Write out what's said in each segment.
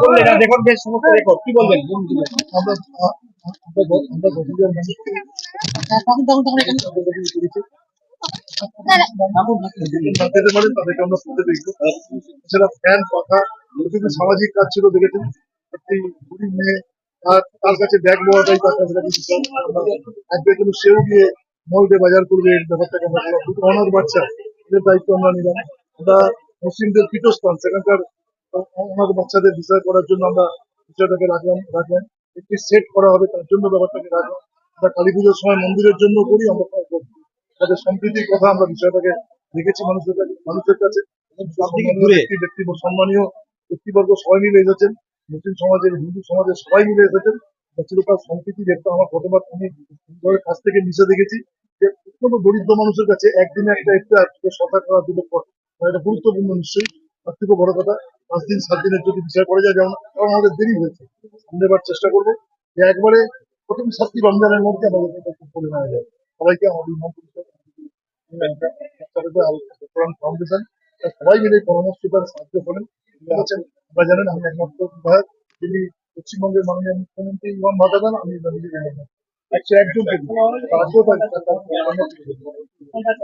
করলেন রেকর্ড বেশ সমস্ত রেকর্ড কি বলবেন? সামাজিক কাজ ছিল দেখেছেন একটি গরিব মেয়ে তার তার কাছে ব্যাগ নেওয়াটাই তার কাছে কিন্তু সেও গিয়ে মলটে বাজার করবে এই ব্যাপারটাকে আমরা অনাথ বাচ্চা এদের দায়িত্ব আমরা নিলাম। আমরা মুসলিমদের পীঠস্থান সেখানকার অনাথ বাচ্চাদের বিষয় করার জন্য আমরা বিষয়টাকে রাখলাম রাখলাম। একটি সেট করা হবে তার জন্য ব্যাপারটাকে রাখলাম। আমরা কালী পুজোর সময় মন্দিরের জন্য করি আমরা তাদের সম্প্রীতির কথা আমরা বিষয়টাকে দেখেছি মানুষের কাছে মানুষের কাছে। সম্মানীয় ব্যক্তি ব্যক্তিবর্গ সম্মানীয় ব্যক্তিবর্গ সবাই মিলে এসেছেন। মুসলিম সমাজের হিন্দু সমাজের সবাই মিলে এসেছেন। চিরকাল সম্প্রীতির একটা আমার প্রথমবার আমি কাছ থেকে মিশে দেখেছি যে অত্যন্ত দরিদ্র মানুষের কাছে একদিনে একটা একটা শতা করা দুটো পর এটা গুরুত্বপূর্ণ নিশ্চয়ই। তার থেকে বড় কথা পাঁচ দিন, সাত দিনের যদি বিচার করে যায়, যেমন আমাদের দেরি হয়েছে সামনে বার চেষ্টা করব যে একবারে প্রথম সাতটি রমজানের মধ্যে আমাদের করে নেওয়া যায়। সবাইকে আমাদের ফাউন্ডেশন সবাই মিলে পরামর্শ করে সাহায্য করেন। আপনারা জানেন, আমি একমাত্র বিধায়ক, যিনি পশ্চিমবঙ্গের মাননীয় মুখ্যমন্ত্রী ইমাম ভাতা দেন আমি নিজে একশো একজন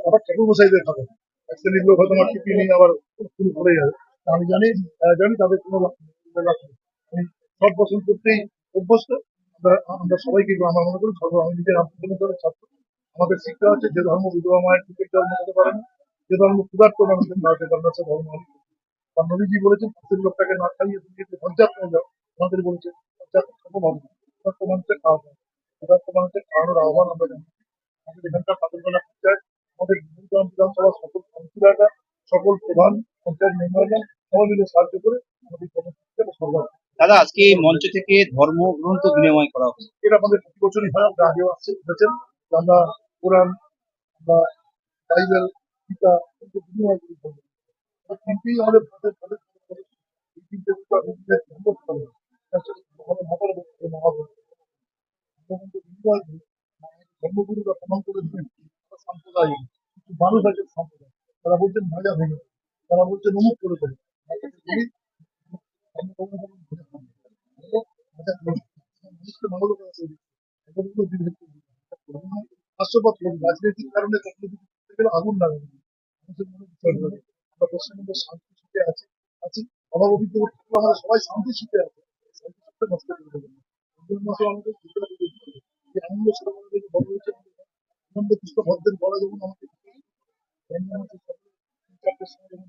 আবার ঠাকুর মশাইদের খাবে এক শ্রেণির লোক হয়তো আমার টিপি নিয়ে আবার শুরু করে যাবে আমি জানি জানি তাদের কোনো সব বছর করতেই অভ্যস্ত। আমরা সবাইকে আমরা মনে করি সর্ব আমি নিজের আত্মজনের ছাত্র। আমাদের শিক্ষা হচ্ছে যে ধর্ম, বিধবা মায়ের টিকিট জন্ম হতে পারে না। যে ধর্ম ক্ষুধার্ত মানুষের ধর্ম আছে ধর্ম আমি আর নবীজি বলেছেন, প্রত্যেক লোকটাকে না খাইয়ে তুমি যদি পঞ্চায়েত হয়ে যাও। আমাদের বলেছে পঞ্চায়েত সম্ভব হবে না ক্ষুধার্ত মানুষের খাওয়াতে হবে ক্ষুধার্ত মানুষের খাওয়ানোর আহ্বান আমরা জানি। আমাদের এখানকার পাথরবেলা পঞ্চায়েত, আমাদের বিধানসভা বিধানসভার সকল কাউন্সিলাররা সকল প্রধান পঞ্চায়েত মেম্বাররা সবাই মিলে সাহায্য করে আমাদের কর্মসূচিটা সর্বাধিক দাদা আজকে এই মঞ্চ থেকে ধর্ম গ্রন্থ বিনিময় করা হচ্ছে এটা আমাদের প্রতি বছরই হয় আমরা আগেও আসছে যে আমরা কোরআন আমরা বাইবেল গীতা বিনিময় করি। তিনটেই আমাদের এই তিনটে করি ধর্মগুরুরা প্রমাণ করে দিলেন আমরা সাম্প্রদায়িক কিছু মানুষ আছে সাম্প্রদায়িক। তারা বলছেন ভাজা ভেঙে তারা বলছেন অমুক করে দেবে হাস্যপথ রাজনৈতিক কারণে আগুন পশ্চিমবঙ্গে শান্তি সুখে আছি আছি অভাব থাকলে আমরা সবাই শান্তি সুখে আছি শান্তি সুখে নষ্ট করে দেবো মাসে আমাদের দুটোটা দিতে হবে। যে আনন্দ আমাদের বড় হয়েছে আনন্দ কৃষ্ণ ভদ্রের বলা যেমন তিন চারটের সময় যেমন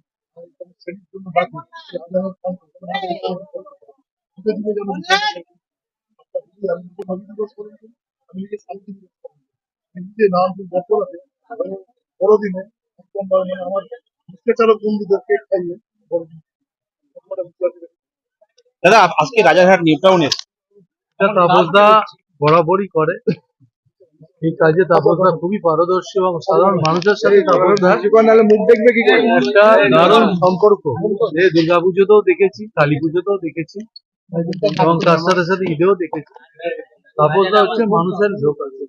বড়দিনে আমার রিক্সা চালক বন্ধুদেরকে খাইয়ে। দাদা আজকে রাজারহাট নিউ টাউনে এটা বরাবরই করে এই কাজে তাপসদা খুবই পারদর্শী এবং সাধারণ মানুষের সাথে তাপসদার মুখ দেখবে কি করে? একটা দারুণ সম্পর্ক। যে দুর্গাপুজোতেও দেখেছি কালী পুজোতেও দেখেছি এবং তার সাথে সাথে ঈদেও দেখেছি। তাপসদা হচ্ছে মানুষের লোক আছে।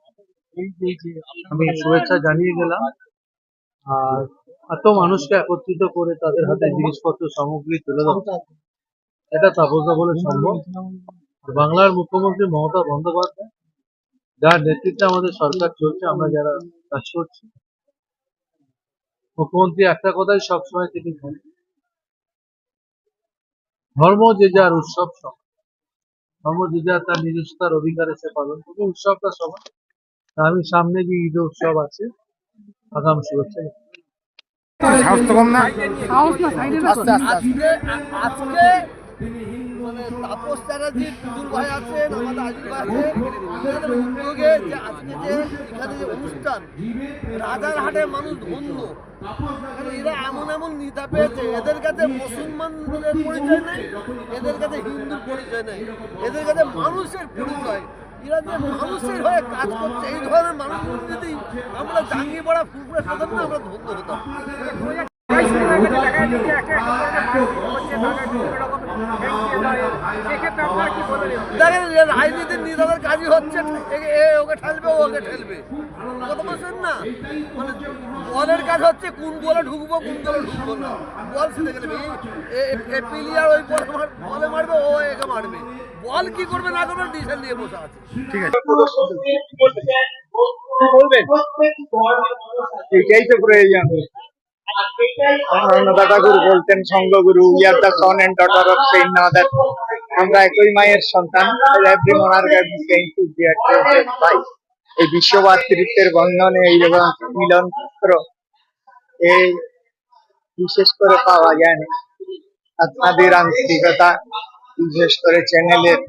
আমি শুভেচ্ছা জানিয়ে গেলাম। আর এত মানুষকে একত্রিত করে তাদের হাতে জিনিসপত্র সামগ্রী তুলে দেওয়া এটা তাপসদা বলে সম্ভব। বাংলার মুখ্যমন্ত্রী মমতা বন্দ্যোপাধ্যায় যার নেতৃত্বে আমাদের সরকার চলছে আমরা যারা কাজ করছি। মুখ্যমন্ত্রী একটা কথাই সবসময় তিনি বলেন ধর্ম যে যার উৎসব সব ধর্ম যে যার তার নিজস্ব তার অধিকারে সে পালন করবে উৎসবটা সবার আমি সামনে যে ঈদ উৎসব আছে আগাম শুভেচ্ছা আজকে আজকে মানে তাপস চ্যাটার্জি টুটুল ভাই আছেন আমাদের আজিজ ভাই আছেন। উদ্যোগে যে আজকে যে এখানে যে অনুষ্ঠান রাজারহাটের মানুষ ধন্য। এরা এমন এমন নেতা পেয়েছে এদের কাছে মুসলমানদের পরিচয় নেই এদের কাছে হিন্দুর পরিচয় নেই এদের কাছে মানুষের পরিচয়। এরা যে মানুষের হয়ে কাজ করছে এই ধরনের মানুষগুলো যদি আমরা জাঙ্গি পড়া ফুলপুরে না আমরা ধন্য হতাম। দেখেন রাজনীতির নেতাদের কাজই হচ্ছে এ- এ ওকে ঠেলবে ওকে ঠেলবে। কথা বলছেন না? মানে বলের কাজ হচ্ছে কোন বলে ঢুকবো কোন বলে ঢুকবো না। বল সে দেখে নেবে প্লেয়ার ওই বলে মার- বলে মারবে ও একে মারবে। বল কি করবে না করবে ডিসিশন দিয়ে বসে আছে। বলবেন? এটাই তো প্রয়োজন অন্নদা ঠাকুর বলতেন, সঙ্গগুরু we are the son and daughter of same mother আমরা একই মায়ের সন্তান এভরি মনার্গার ভাই এই বিশ্ব ভাতৃত্বের বন্ধনে এই এবং মিলন সূত্র এই বিশেষ করে পাওয়া যায় না। আপনাদের আন্তরিকতা বিশেষ করে চ্যানেলের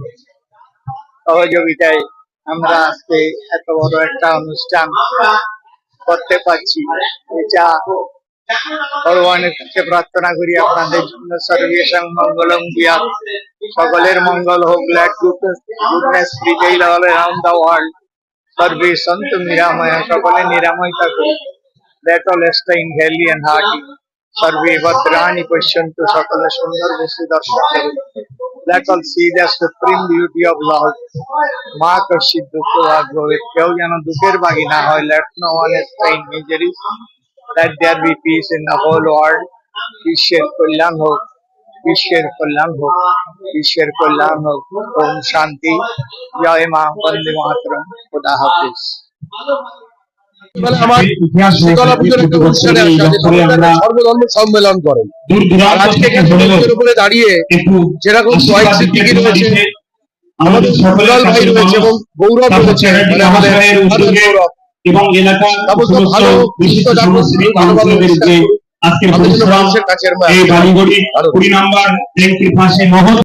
সহযোগিতায় আমরা আজকে এত বড় একটা অনুষ্ঠান করতে পারছি, এটা ভগবানের কাছে প্রার্থনা করি, আপনাদের জন্য সর্বেশং মঙ্গলম বিয়াত সকলের মঙ্গল হোক let goodness all around the world সর্বে সন্ত নিরাময়, সকলে নিরাময় থাকুক let all stay in healthy and hearty সর্বে ভদ্রাণি পশ্যন্তু, সকলে সুন্দর বস্তু দর্শন করুন let all see the supreme beauty of love মা কশিত দুঃখ কেউ যেন দুঃখের বাগি না হয়। Let no misery let there be peace in the whole world. বিশ্বের কল্যাণ হোক বিশ্বের কল্যাণ হোক বিশ্বের কল্যাণ হোক ওম শান্তি জয় মা বন্দে মাতরম খোদা হাফিজ সম্মেলন করেন। আজকে উপরে দাঁড়িয়ে যেরকম সোয়াইক সিদ্দিকি রয়েছে আমাদের দুলাল ভাই রয়েছে এবং গৌরব রয়েছে মানে আমাদের গৌরব। এবং এলাকা সমস্ত ভালো বিশিষ্ট জাতীয় ভালো ভালো আজকের আমাদের জন্য পরিশ্রম মানুষের কাছে এই বাড়িগড়ি ভালো। কুড়ি নাম্বার পাশে মহৎ